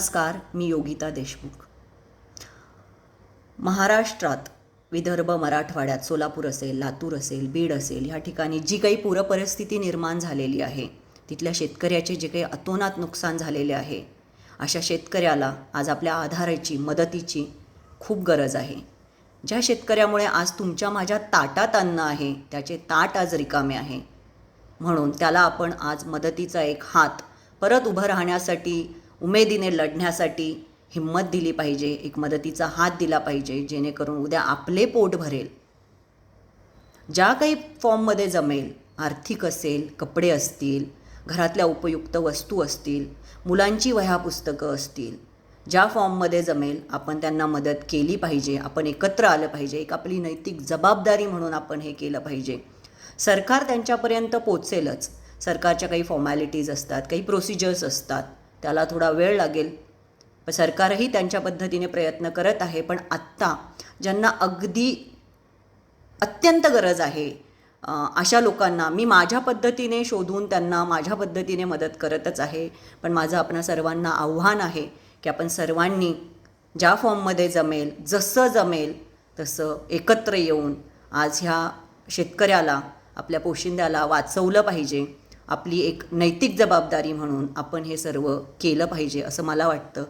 नमस्कार मी योगिता देशमुख. महाराष्ट्रात विदर्भ मराठवाड्यात सोलापूर असेल लातूर असेल बीड असेल ह्या ठिकाणी जी काही पूरपरिस्थिती निर्माण झालेली आहे तिथल्या शेतकऱ्याचे जे काही अतोनात नुकसान झालेले आहे अशा शेतकऱ्याला आज आपल्या आधाराची मदतीची खूप गरज आहे. ज्या शेतकऱ्यामुळे आज तुमच्या माझ्या ताटात अन्न आहे त्याचे ताट आज रिकामे आहे. म्हणून त्याला आपण आज मदतीचा एक हात परत उभं राहण्यासाठी उमेदीने लढण्यासाठी हिंमत दिली पाहिजे एक मदतीचा हात दिला पाहिजे जेणेकरून उद्या आपले पोट भरेल. ज्या काही फॉर्ममध्ये जमेल आर्थिक असेल कपडे असतील घरातल्या उपयुक्त वस्तू असतील मुलांची वह्या पुस्तकं असतील ज्या फॉर्ममध्ये जमेल आपण त्यांना मदत केली पाहिजे आपण एकत्र आलं पाहिजे एक आपली नैतिक जबाबदारी म्हणून आपण हे केलं पाहिजे. सरकार त्यांच्यापर्यंत पोचेलच सरकारच्या काही फॉर्मॅलिटीज असतात काही प्रोसिजर्स असतात. त्याला थोडा वेळ लागेल. सरकारही त्यांच्या पद्धतीने प्रयत्न करत आहे पण आत्ता ज्यांना अगदी अत्यंत गरज आहे अशा लोकांना मी माझ्या पद्धतीने शोधून त्यांना माझ्या पद्धतीने मदत करतच आहे. पण माझं आपणा सर्वांना आव्हान आहे की आपण सर्वांनी ज्या फॉर्ममध्ये जमेल जसं जमेल तसं एकत्र येऊन आज ह्या शेतकऱ्याला आपल्या पोशिंद्याला वाचवलं पाहिजे. आपली एक नैतिक जबाबदारी म्हणून आपण हे सर्व केलं पाहिजे असं मला वाटतं.